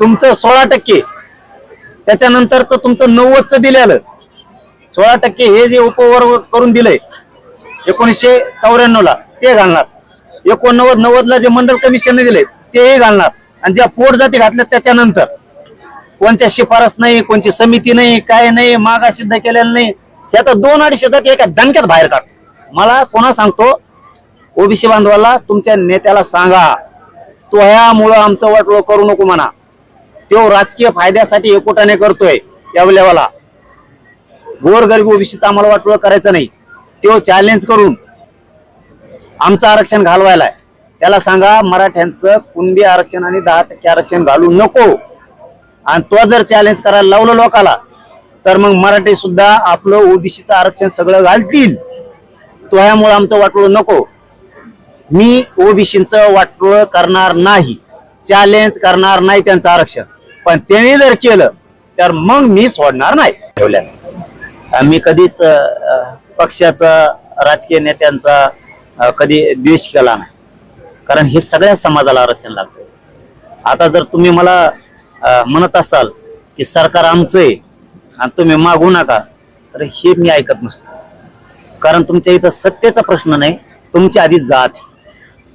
तुमचं सोळा टक्के. त्याच्यानंतरच तुमचं नव्वदच दिलेलं सोळा टक्के हे जे उपवर्ग करून दिलंय एकोणीसशे चौऱ्याण्णव ला ते घालणार. एकोणनव्वद नव्वद ला जे मंडल कमिशनने दिले तेही घालणार. आणि ज्या पोट जाती घातल्या त्याच्यानंतर कोणच्या शिफारस नाही कोणची समिती नाही काय नाही मागा सिद्ध केलेलं नाही. हे आता दोन अडीचशे जाती एका दणक्यात बाहेर काढ. मला पुन्हा सांगतो ओबीसी बांधवाला तुमच्या नेत्याला सांगा. तो ह्यामुळं आमचं वाटोळ करू नको म्हणा. तो राजकीय फायद्यासाठी एकोटाने करतोय या लेवाला गोरगरीब ओबीसीचं आम्हाला वाटोळ करायचं नाही. तो चॅलेंज करून आमचं आरक्षण घालवायला त्याला सांगा मराठ्यांचं कुणबी आरक्षण आणि दहा टक्के आरक्षण घालू नको. आणि तो जर चॅलेंज करायला लावलं लोकाला तर मग मराठी सुद्धा आपलं ओबीसीचं आरक्षण सगळं घालतील. तो ह्यामुळे आमचं वाटलं नको. मी ओबीसीचं वाटोळ करणार नाही चॅलेंज करणार नाही त्यांचं आरक्षण. पण त्याने जर केलं तर मग मी सोडणार नाही. ठेवल्या. मी कधीच पक्षाचा राजकीय नेत्यांचा कधी द्वेष केला नाही. कारण हे सगळ्या समाजाला आरक्षण लागतं. आता जर तुम्ही मला म्हणत असाल की सरकार आमचं आहे आणि तुम्ही मागू नका तर हे मी ऐकत नसतो. कारण तुमच्या इथं सत्तेचा प्रश्न नाही तुमची आधी जात आहे.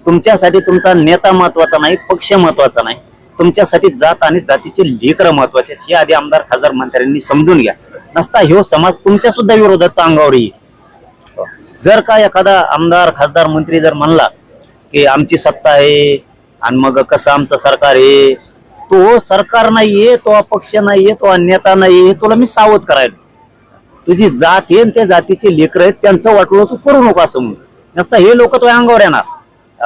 तुमच्यासाठी तुमचा नेता महत्त्वाचा नाही पक्ष महत्त्वाचा नाही. तुमच्यासाठी जात आणि जातीचे लेकर महत्त्वाचे आहेत. हे आधी आमदार खासदार मंत्र्यांनी समजून घ्या. नसता ह्यो समाज तुमच्या सुद्धा विरोधात अंगावर येईल. जर का एखादा आमदार खासदार मंत्री जर म्हणला की आमची सत्ता आहे आणि मग कसं आमचं सरकार आहे तो सरकार नाहीये तो पक्ष नाहीये तो नेता नाहीये तुला मी सावध करायला. तुझी जात आहे आणि त्या जातीचे लेकर आहेत त्यांचं वाटलं तू करू नको असं म्हणून. नसता हे लोक तो अंगावर येणार.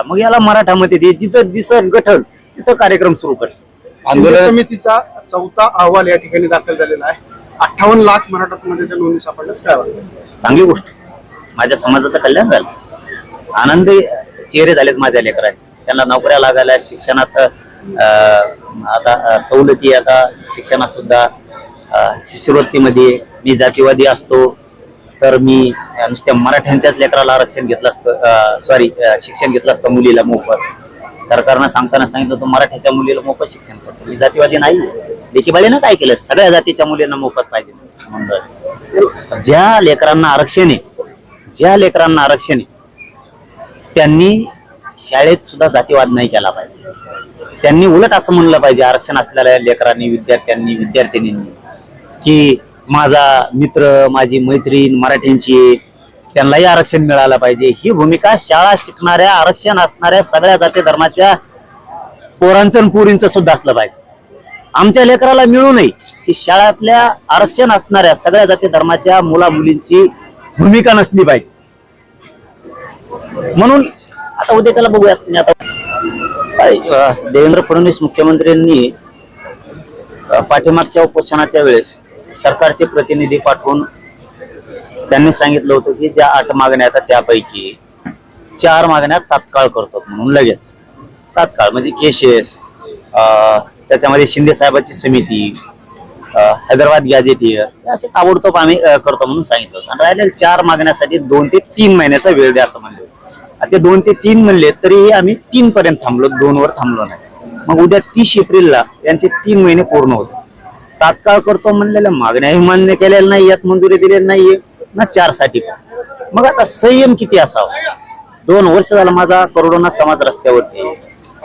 मग याला मराठामध्ये दे जिथं दिसत गठल तिथं कार्यक्रम सुरू कर. शिंदे समितीचा चौथा अहवाल या ठिकाणी दाखल झालेला आहे. अठ्ठावन्न लाख मराठा समाजाच्या नोंदी सापडल्यात. काय वाटतं? चांगली गोष्ट. माझ्या समाजाचं कल्याण झालं. आनंदी चेहरे झालेत माझ्या लेकरांचे. त्यांना नोकऱ्या लागायला शिक्षणात आता सवलती आता शिक्षणात सुद्धा शिष्यवृत्तीमध्ये मी जातीवादी असतो. तर मी नुसत्या मराठ्यांच्याच लेकराला आरक्षण घेतलं असतं सॉरी शिक्षण घेतलं असतं मुलीला मोफत. सरकारनं सांगताना सांगितलं तो मराठ्याच्या मुलीला मोफत शिक्षण करतो. मी जातीवादी नाही लेखीबालीनं काय केलं? सगळ्या जातीच्या मुलींना मोफत पाहिजे म्हणलं ज्या लेकरांना आरक्षण आहे ज्या लेकरांना आरक्षण आहे त्यांनी शाळेत सुद्धा जातीवाद नाही केला पाहिजे. त्यांनी उलट असं म्हणलं पाहिजे आरक्षण असलेल्या लेकरांनी विद्यार्थ्यांनी विद्यार्थिनींनी की माझा मित्र माझी मैत्रीण मराठ्यांची त्यांनाही आरक्षण मिळालं पाहिजे. ही भूमिका शाळा शिकणाऱ्या आरक्षण असणाऱ्या सगळ्या जाती धर्माच्या पोरांचं पुरींचं सुद्धा असलं पाहिजे. आमच्या लेकराला मिळू नये की शाळातल्या आरक्षण असणाऱ्या सगळ्या जाती धर्माच्या मुला मुलींची भूमिका नसली पाहिजे. म्हणून आता उद्या चला बघूयात मी आता. देवेंद्र फडणवीस मुख्यमंत्र्यांनी पाठीमागच्या उपोषणाच्या वेळेस सरकारचे प्रतिनिधी पाठवून त्यांनी सांगितलं होतं की ज्या आठ मागण्या आहेत त्यापैकी चार मागण्या तात्काळ करतो म्हणून लगेच. तात्काळ म्हणजे केसेस त्याच्यामध्ये शिंदे साहेबाची समिती हैदराबाद गॅझेटियर असे ताबडतोब आम्ही करतो म्हणून सांगितलं होतं. आणि राहिलेल्या चार मागण्यासाठी दोन ते तीन महिन्याचा वेळ द्या असं म्हणले होते. आता ते दोन ते तीन म्हणले तरीही आम्ही तीन पर्यंत थांबलो दोन वर थांबलो नाही. मग उद्या तीस एप्रिलला यांचे तीन महिने पूर्ण होते तात्काळ करतो म्हणलेल्या मागण्याही मान्य केलेल्या नाही यात मंजुरी दिलेली नाहीये ना चारसाठी पण. मग आता संयम किती असावा? दोन वर्ष झाला माझा करोडोना समाज रस्त्यावरती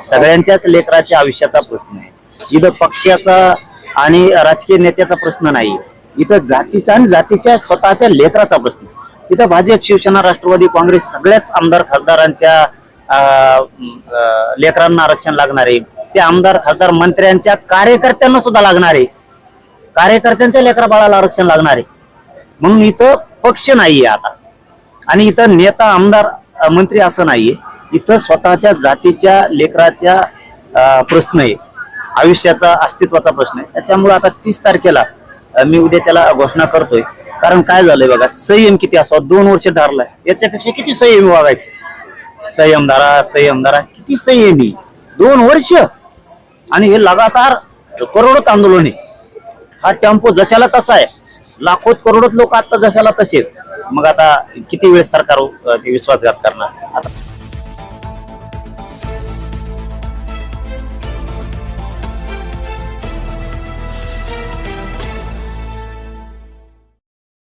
सगळ्यांच्याच लेकराच्या आयुष्याचा प्रश्न आहे. इथं पक्षाचा आणि राजकीय नेत्याचा प्रश्न नाही. इथं जातीचा आणि जातीच्या स्वतःच्या लेकराचा प्रश्न इथं भाजप शिवसेना राष्ट्रवादी काँग्रेस सगळ्याच आमदार खासदारांच्या अं, लेकरांना आरक्षण लागणार आहे. ते आमदार खासदार मंत्र्यांच्या कार्यकर्त्यांना सुद्धा लागणार आहे. कार्यकर्त्यांच्या लेकरा बाळाला आरक्षण लागणार आहे. म्हणून इथं पक्ष नाहीये आता. आणि इथं नेता आमदार मंत्री असं नाहीये. इथं स्वतःच्या जातीच्या लेकराच्या प्रश्न आहे. आयुष्याचा अस्तित्वाचा प्रश्न आहे. त्याच्यामुळे आता तीस तारखेला मी उद्याच्याला घोषणा करतोय. कारण काय झालंय बघा संयम किती असावा. दोन वर्ष धरलाय याच्यापेक्षा किती संयमी वागायचे? संयम धारा संयम धारा. किती संयमी? दोन वर्ष. आणि हे लगातार करोडोत आंदोलन आहे. हा टेम्पो जशाला तसा आहे लाखोत करोडोत लोक आता जशाला तसे आहेत. मग आता किती वेळ सरकार ते विश्वासघात करणार आता